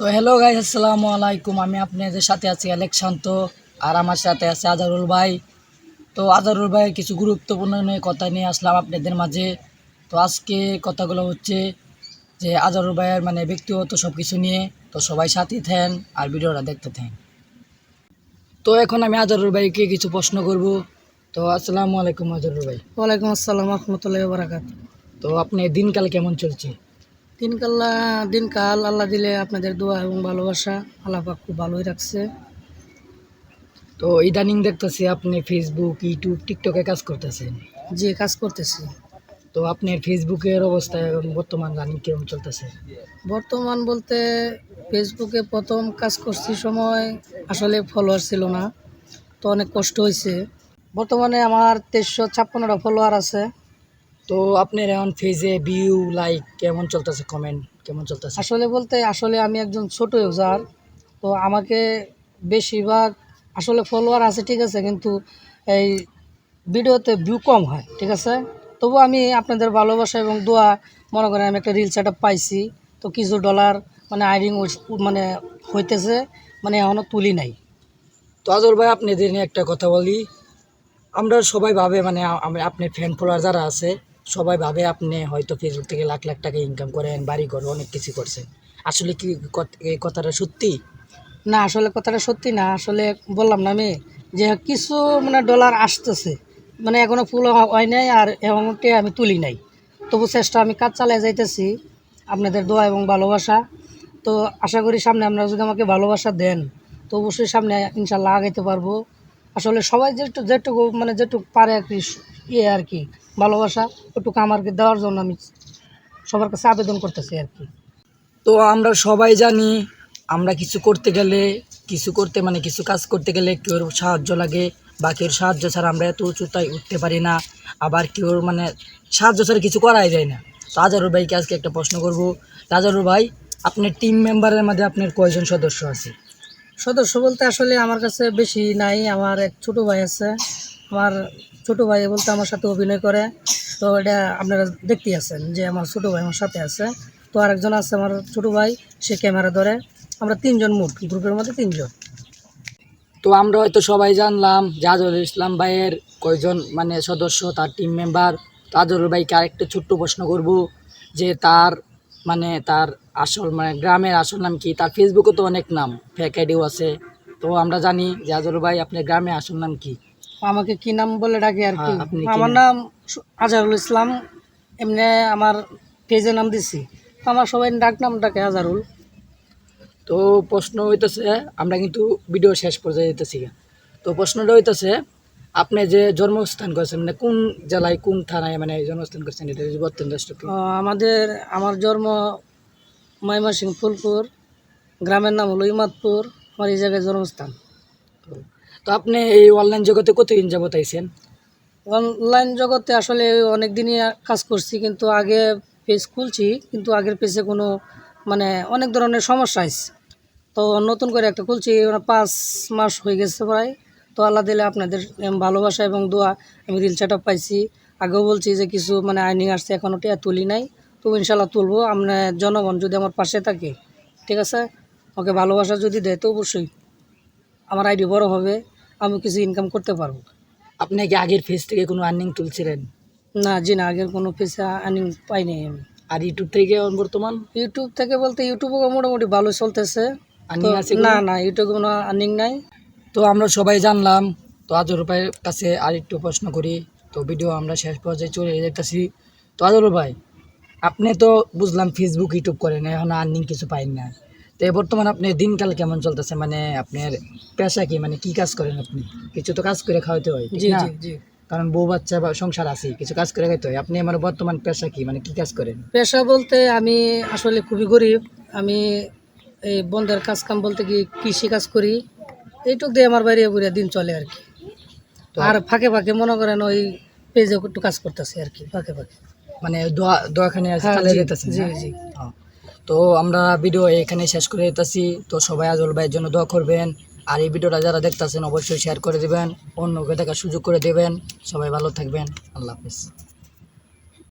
তো hello guys আসসালামু আলাইকুম। আমি আপনাদের সাথে আছি অ্যালেক শান্ত আর আমার সাথে আছে আজারুল ভাই। তো আজারুল ভাইয়ের কিছু গুরুত্বপূর্ণ নিয়ে কথা নিয়ে আসলাম আপনাদের মাঝে। তো আজকে কথাগুলো হচ্ছে যে আজারুল ভাইয়ের মানে ব্যক্তিগত সব কিছু নিয়ে। তো সবাই সাথে থেন আর ভিডিওটা দেখতে থেন তো এখন আমি আজারুল ভাইকে কিছু প্রশ্ন করব। তো আসসালামু আলাইকুম আজারুল ভাই। ওয়ালাইকুম আসসালাম রহমতুল্লাহ বারাকাত তো আপনি দিনকাল কেমন চলছে? দিনকাল দিনকাল আল্লাহ দিলে আপনাদের দোয়া এবং ভালোবাসা আল্লাহ পাক খুব ভালোই রাখছে। তো ইদানিং দেখতেছি আপনি ফেসবুক ইউটিউব টিকটকে কাজ করতেছেন। যে কাজ করতেছি। তো আপনার ফেসবুকের অবস্থা এখন বর্তমান রানিং কেমন চলতেছে? বর্তমান বলতে ফেসবুকে প্রথম কাজ করছি সময় আসলে ফলোয়ার ছিল না তো অনেক কষ্ট হয়েছে বর্তমানে আমার তেইশশো ছাপ্পান্নটা ফলোয়ার আছে। তো আপনার এখন ফেজে ভিউ লাইক কেমন চলতেছে কমেন্ট কেমন চলতেছে? আসলে বলতে আসলে আমি একজন ছোট ইউজার তো আমাকে বেশিরভাগ আসলে ফলোয়ার আছে ঠিক আছে কিন্তু এই ভিডিওতে ভিউ কম হয় ঠিক আছে? তবু আমি আপনাদের ভালোবাসা এবং দোয়া মনে করেন আমি একটা রিল সেট পাইছি তো কিছু ডলার মানে আইরিং মানে হইতেছে মানে এখনও তুলি নাই। তো আজর ভাই আপনাদের নিয়ে একটা কথা বলি। আমরা সবাই ভাবে মানে আ- আমরা আপনার ফ্যান ফলোয়ার যারা আছে সবাই ভাবে আপনি হয়তো ফেসবুক থেকে লাখ লাখ টাকা ইনকাম করেন, বাড়ি ঘর, অনেক কিছু করছেন। আসলে কি এই কথাটা সত্যি? না, আসলে কথাটা সত্যি না। আসলে বললাম না আমি, যে কিছু মানে ডলার আসতেছে মানে এখনও ফুল হয় নাই আর এমনটি আমি তুলি নাই। তবু চেষ্টা আমি কাজ চালিয়ে যাইতেছি, আপনাদের দোয়া এবং ভালোবাসা। তো আশা করি সামনে আপনারা যদি আমাকে ভালোবাসা দেন, তো অবশ্যই সামনে ইনশাল্লাহ আগাইতে পারব। আসলে সবাই যেটুকু যেটুকু মানে যেটুকু পারে আর কি ইয়ে আর কি, ভালোবাসা, ওটুকু আমাকে দেওয়ার জন্য আমি সবার কাছে আবেদন করতেছি আর কি। তো আমরা সবাই জানি আমরা কিছু করতে গেলে, কিছু করতে মানে কিছু কাজ করতে গেলে কেউর সাহায্য লাগে বা কেউর সাহায্য ছাড়া আমরা এত উঁচুতায় উঠতে পারি না, আবার কেউর মানে সাহায্য ছাড়া কিছু করাই যায় না। তো আজারুর ভাইকে আজকে একটা প্রশ্ন করব আজারুর ভাই, আপনার টিম মেম্বারের মধ্যে আপনার কয়জন সদস্য আছে? সদস্য বলতে আসলে আমার কাছে বেশি নাই। আমার এক ছোট ভাই আছে। আমার ছোট ভাই বলতে আমার সাথে অভিনয় করে। তো এটা আপনারা দেখতেই আছেন যে আমার ছোট ভাই আমার সাথে আছে। তো আরেকজন আছে আমার ছোট ভাই, সে ক্যামেরা ধরে। আমরা তিনজন মোট গ্রুপের মধ্যে তিনজন। তো আমরা হয়তো সবাই জানলাম যে ইসলাম ভাইয়ের কয়জন মানে সদস্য, তার টিম মেম্বার তো আজরুল ভাইকে আরেকটা ছোট্ট প্রশ্ন করব যে তার মানে তার আসল মানে গ্রামের আসল নাম কি? তার ফেসবুকে তো অনেক নাম ফেক আইডিও আছে। তো আমরা জানি যে আজরুল ভাই আপনার গ্রামে আসল নাম কি? আমাকে কি নাম বলে ডাকে আর কি? হ্যাঁ, আপনি কি আমার নাম? আজহারুল ইসলাম। এমনি আমার পেজের নাম দিছি। তো আমার সবাই ডাক নাম ডাকে আজারুল। তো প্রশ্ন হইতেছে আমরা কিন্তু ভিডিও শেষ পর্যায়ে যেতেছি তো প্রশ্নটা হইতেছে আপনি যে জন্মস্থান করেছেন মানে কোন জেলায় কোন থানায় মানে জন্মস্থান করেছেন এটা দর্শককে। আহ, আমাদের আমার জন্ম ময়মনসিং ফুলপুর গ্রামের নাম হলো ইমাদপুর আমার এই জায়গায় জন্মস্থান। তো আপনি এই অনলাইন জগতে কতদিন যাবত আইছেন? অনলাইন জগতে আসলে অনেক দিনই কাজ করছি কিন্তু আগে পেজ খুলছি কিন্তু আগের পেজে কোনো মানে অনেক ধরনের সমস্যা আছে তো নতুন করে একটা খুলছি পাঁচ মাস হয়ে গেছে প্রায়। তো আল্লাহ দিলে আপনাদের ভালোবাসা এবং দোয়া। আমি রিল সেট পাইছি। আগেও বলছি যে কিছু মানে আইনিং আসছে এখনও টিয়া তুলি নাই। তো ইনশাল্লাহ তুলবো। আপনার জনগণ যদি আমার পাশে থাকে ঠিক আছে? ওকে ভালোবাসা যদি দেয় তো অবশ্যই আমার আইডি বড় হবে। আমি কিছু ইনকাম করতে পারব। আপনি কি আগের ফেজ থেকে কোনো আর্নিং তুলছিলেন? না জি না আগের কোনো পেশা আর্নিং পাইনি আমি। আর ইউটিউব থেকে বর্তমান? ইউটিউব থেকে বলতে ইউটিউবও মোটামুটি ভালো চলতেছে। না না ইউটিউবে কোনো আর্নিং নাই। তো আমরা সবাই জানলাম তো আজর ভাইয়ের কাছে আর একটু প্রশ্ন করি। তো ভিডিও আমরা শেষ পর্যায়ে চলে যেতেছি তো আজর ভাই আপনি তো বুঝলাম ফেসবুক ইউটিউব করেন এখন আর্নিং কিছু পাইন না। তো বর্তমানে আপনি দিনকাল কেমন চলতেছে? মানে আপনার পেশা কি? মানে কি কাজ করেন আপনি? কিছু তো কাজ করে খাওয়াতে হয়? জি জি কারণ বউ বাচ্চা বা সংসার আছে কিছু কাজ করে খাইতে হয়। আপনি আমার বর্তমান পেশা কি? মানে কি কাজ করেন? পেশা বলতে আমি আসলে খুবই গরিব। আমি এই বন্ধের কাজ কাম বলতে কি কৃষি কাজ করি। এইটুক দিয়ে আমার বাইরে বুড়িয়া দিন চলে আর কি। তো আর ফাঁকে ফাঁকে মনে করেন ওই পেজে একটু কাজ করতেছি আর কি ফাঁকে ফাঁকে। মানে দোয়া দোয়াখানে হ্যাঁ, চালিয়ে জি, জি, জি। হ্যাঁ। তো আমরা ভিডিও এখানে শেষ করে যেতেছি তো সবাই আজল ভাইয়ের জন্য দোয়া করবেন। আর এই ভিডিওটা যারা দেখতেছেন অবশ্যই শেয়ার করে দিবেন। অন্যকে দেখার সুযোগ করে দেবেন। সবাই ভালো থাকবেন। আল্লাহ হাফিজ।